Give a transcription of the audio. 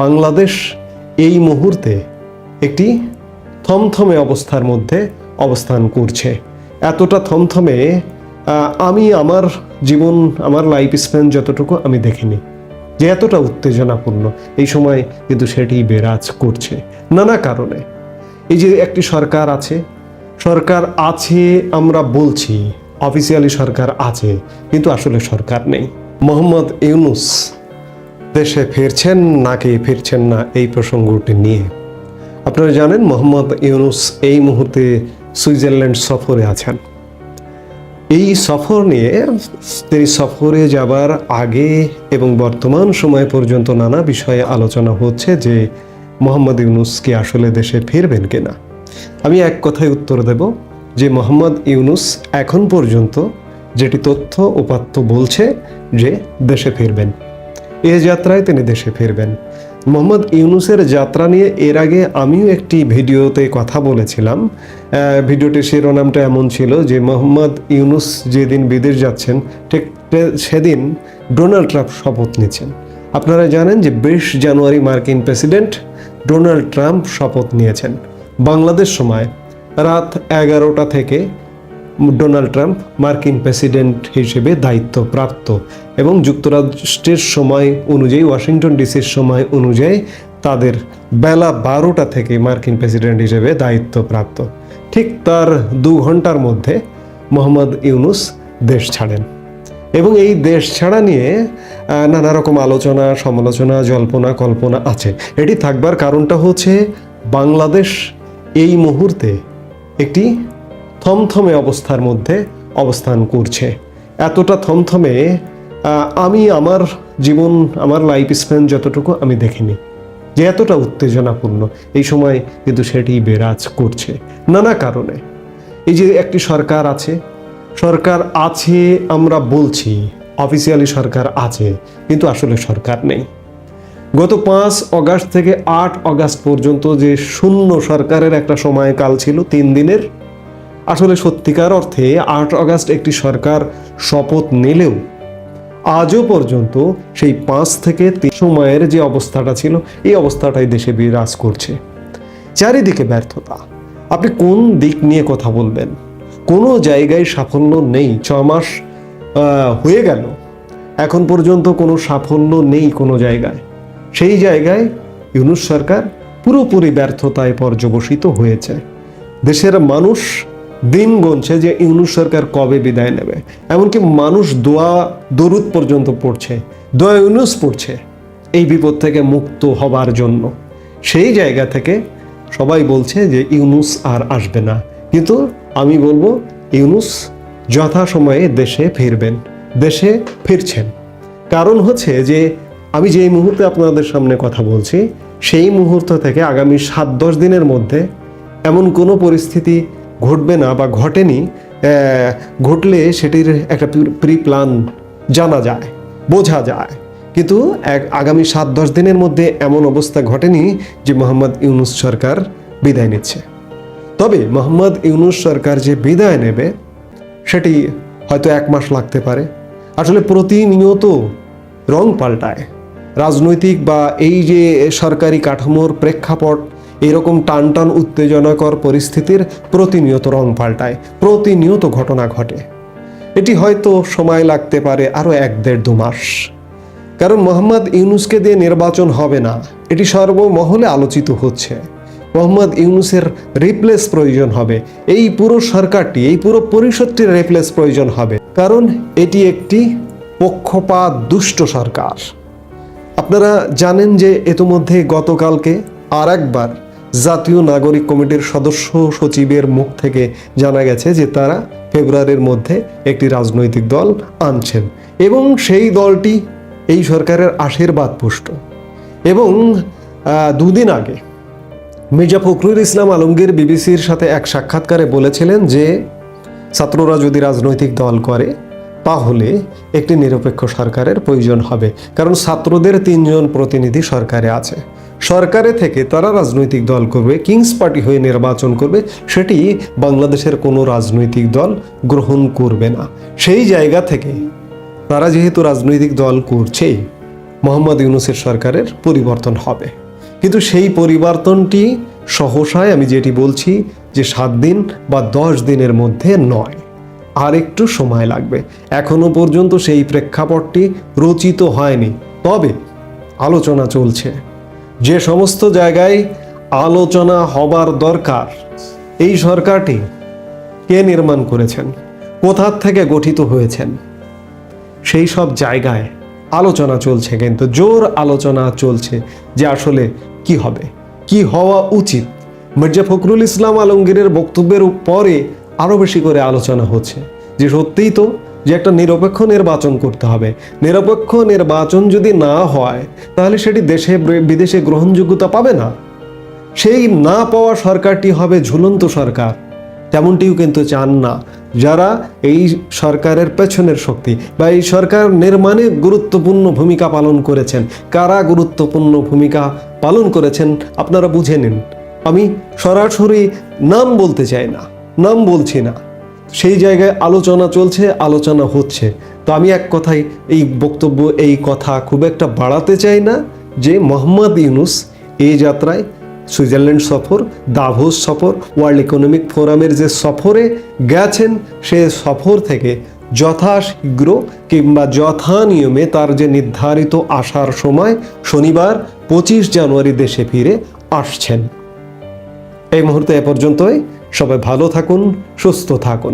বাংলাদেশ এই মুহূর্তে একটি থমথমে অবস্থার মধ্যে অবস্থান করছে। এতটা থমথমে আমি আমার জীবন, আমার লাইফ স্প্যান যতটুকু আমি দেখিনি, যে এতটা উত্তেজনাপূর্ণ এই সময় কিন্তু সেটি বিরাজ করছে। নানা কারণে। এই যে একটি সরকার আছে সরকার আছে আমরা বলছি অফিসিয়ালি সরকার আছে, কিন্তু আসলে সরকার নেই। মোহাম্মদ ইউনুস দেশে ফিরছেন নাকি ফিরছেন না এই প্রসঙ্গটি নিয়ে? আপনারা জানেন মোহাম্মদ ইউনুস এই মুহূর্তে সুইজারল্যান্ড সফরে আছেন। এই সফর নিয়ে তিনি সফরে যাবার আগে এবং বর্তমান সময় পর্যন্ত নানা বিষয়ে আলোচনা হচ্ছে যে মোহাম্মদ ইউনুস কি আসলে দেশে ফিরবেন কিনা। আমি এক কথায় উত্তর দেব যে মোহাম্মদ ইউনুস এখন পর্যন্ত যেটি তথ্য উপাত্ত বলছে যে দেশে ফিরবেন। এ যাত্রায় তিনি দেশে ফিরবেন। মোহাম্মদ ইউনুসের যাত্রা নিয়ে এর আগে আমিও একটি ভিডিওতে কথা বলেছিলাম। ভিডিওটির শিরোনামটা এমন ছিল যে, মোহাম্মদ ইউনুস যেদিন বিদেশ যাচ্ছেন, ঠিক সেদিন ডোনাল্ড ট্রাম্প শপথ নিচ্ছেন। আপনারা জানেন যে, বিশ জানুয়ারি মার্কিন প্রেসিডেন্ট ডোনাল্ড ট্রাম্প শপথ নিয়েছেন। বাংলাদেশ সময় রাত এগারোটা থেকে ডোনাল্ড ট্রাম্প মার্কিন প্রেসিডেন্ট হিসেবে দায়িত্বপ্রাপ্ত এবং যুক্তরাষ্ট্রের সময় অনুযায়ী, ওয়াশিংটন ডিসির সময় অনুযায়ী তাদের বেলা বারোটা থেকে মার্কিন প্রেসিডেন্ট হিসেবে দায়িত্বপ্রাপ্ত ঠিক তার দু ঘণ্টার মধ্যে মোহাম্মদ ইউনুস দেশ ছাড়েন এবং এই দেশ ছাড়া নিয়ে নানা রকম আলোচনা, সমালোচনা, জল্পনা, কল্পনা আছে। এটি থাকবার কারণটা হচ্ছে বাংলাদেশ এই মুহূর্তে একটি থমথমে অবস্থার মধ্যে অবস্থান করছে। এতটা থমথমে আমি আমার জীবন, আমার লাইফ স্প্যান যতটুকু আমি দেখিনি। যে এতটা উত্তেজনাপূর্ণ, এই সময় কিন্তু সেটি বিরাজ করছে। নানা কারণে। এই যে একটি সরকার আছে সরকার আছে আমরা বলছি অফিসিয়ালি সরকার আছে, কিন্তু আসলে সরকার নেই। গত পাঁচ অগাস্ট থেকে আট অগাস্ট পর্যন্ত যে শূন্য সরকারের একটা সময়কাল ছিল, তিন দিনের আসলে সত্যিকার অর্থে আট অগাস্ট একটি সরকার শপথ নিলেও আজও পর্যন্ত সেই পাঁচ থেকে তিন সময়ের যে অবস্থাটা ছিল, এই অবস্থাটাই দেশে বিরাজ করছে। চারিদিকে ব্যর্থতা। আপনি কোন দিক নিয়ে কথা বলবেন? কোনো জায়গায় সাফল্য নেই, ছ মাস হয়ে গেল। এখন পর্যন্ত কোনো সাফল্য নেই কোনো জায়গায়। সেই জায়গায় ইউনুস সরকার পুরোপুরি ব্যর্থতায় পর্যবসিত হয়েছে। দেশের মানুষ দিন গুনছে যে ইউনুস সরকার কবে বিদায় নেবে। এমনকি মানুষ দোয়া, দরুদ পর্যন্ত পড়ছে, দোয়া ইউনুস পড়ছে, এই বিপদ থেকে মুক্ত হবার জন্য। সেই জায়গা থেকে সবাই বলছে যে ইউনুস আর আসবে না। কিন্তু আমি বলব, ইউনুস যথাসময়ে দেশে ফিরবেন, দেশে ফিরছেন। কারণ হচ্ছে যে আমি যেই মুহূর্তে আপনাদের সামনে কথা বলছি, সেই মুহূর্ত থেকে আগামী সাত দশ দিনের মধ্যে এমন কোনো পরিস্থিতি ঘটবে না বা ঘটেনি ঘটলে সেটির একটা প্রি প্ল্যান জানা যায়, বোঝা যায়। কিন্তু এক আগামী সাত, দশ দিনের মধ্যে এমন অবস্থা ঘটেনি যে মোহাম্মদ ইউনুস সরকার বিদায় নিচ্ছে। তবে মোহাম্মদ ইউনুস সরকার যে বিদায় নেবে, সেটি হয়তো এক মাস লাগতে পারে। আসলে প্রতিনিয়ত রং পাল্টায়। রাজনৈতিক বা এই যে সরকারি কাঠামোর প্রেক্ষাপট এরকম টান টান উত্তেজনাকর পরিস্থিতির প্রতিনিয়ত রং পাল্টায়, প্রতিনিয়ত ঘটনা ঘটে। এটি হয়তো সময় লাগতে পারে আরও এক দেড় দু মাস। কারণ মোহাম্মদ ইউনুসকে দিয়ে নির্বাচন হবে না, এটি সর্বমহলে আলোচিত হচ্ছে। মোহাম্মদ ইউনুসের রিপ্লেস প্রয়োজন হবে, এই পুরো সরকারটি, এই পুরো পরিষদটির রিপ্লেস প্রয়োজন হবে। কারণ এটি একটি পক্ষপাত দুষ্ট সরকার। আপনারা জানেন যে ইতোমধ্যে গতকালকে আর একবার জাতীয় নাগরিক কমিটির সদস্য সচিবের মুখ থেকে জানা গেছে যে তারা ফেব্রুয়ারির মধ্যে একটি রাজনৈতিক দল আনছেন এবং সেই দলটি এই সরকারের আশীর্বাদ পুষ্ট। এবং দুদিন আগে মির্জা ফখরুল ইসলাম আলমগীর বিবিসির সাথে এক সাক্ষাৎকারে বলেছিলেন যে, ছাত্ররা যদি রাজনৈতিক দল করে, তাহলে একটি নিরপেক্ষ সরকারের প্রয়োজন হবে। কারণ ছাত্রদের তিনজন প্রতিনিধি সরকারে আছে। সরকারে থেকে তারা রাজনৈতিক দল করবে কিংস পার্টি হয়ে নির্বাচন করবে, সেটি বাংলাদেশের কোনো রাজনৈতিক দল গ্রহণ করবে না। সেই জায়গা থেকে তারা যেহেতু রাজনৈতিক দল করছেই মোহাম্মদ ইউনুসের সরকারের পরিবর্তন হবে। কিন্তু সেই পরিবর্তনটি সহসায় আমি যেটি বলছি যে সাত দিন বা দশ দিনের মধ্যে নয় আর একটু সময় লাগবে। এখনও পর্যন্ত সেই প্রেক্ষাপটটি রচিত হয়নি, তবে আলোচনা চলছে। যে সমস্ত জায়গায় আলোচনা হবার দরকার, এই সরকারটি কে নির্মাণ করেছেন? কোথার থেকে গঠিত হয়েছেন? সেই সব জায়গায় আলোচনা চলছে কিন্তু, জোর আলোচনা চলছে যে আসলে কি হবে, কি হওয়া উচিত। মির্জা ফখরুল ইসলাম আলমগীরের বক্তব্যের পরে আরও বেশি করে আলোচনা হচ্ছে। যে সত্যিই তো যে একটা নিরপেক্ষ নির্বাচন করতে হবে। নিরপেক্ষ নির্বাচন যদি না হয়, তাহলে সেটি দেশে বিদেশে গ্রহণযোগ্যতা পাবে না। সেই না পাওয়া সরকারটি হবে ঝুলন্ত সরকার। তেমনটিও কিন্তু চান না যারা এই সরকারের পেছনের শক্তি বা এই সরকার নির্মাণে গুরুত্বপূর্ণ ভূমিকা পালন করেছেন। কারা গুরুত্বপূর্ণ ভূমিকা পালন করেছেন আপনারা বুঝে নিন। আমি সরাসরি নাম বলতে চাই না, নাম বলছি না। সেই জায়গায় আলোচনা চলছে, আলোচনা হচ্ছে। তো আমি এক কথায় এই বক্তব্য, এই কথা খুব একটা বাড়াতে চাই না যে মোহাম্মদ ইউনুস এই যাত্রায় সুইজারল্যান্ড সফর, দাভোস সফর, ওয়ার্ল্ড ইকোনমিক ফোরামের যে সফরে গেছেন, সে সফর থেকে যথাশীঘ্র কিংবা যথা নিয়মে তার যে নির্ধারিত আসার সময় শনিবার পঁচিশ জানুয়ারি দেশে ফিরে আসছেন। এই মুহূর্তে এ পর্যন্তই। সবাই ভালো থাকুন, সুস্থ থাকুন।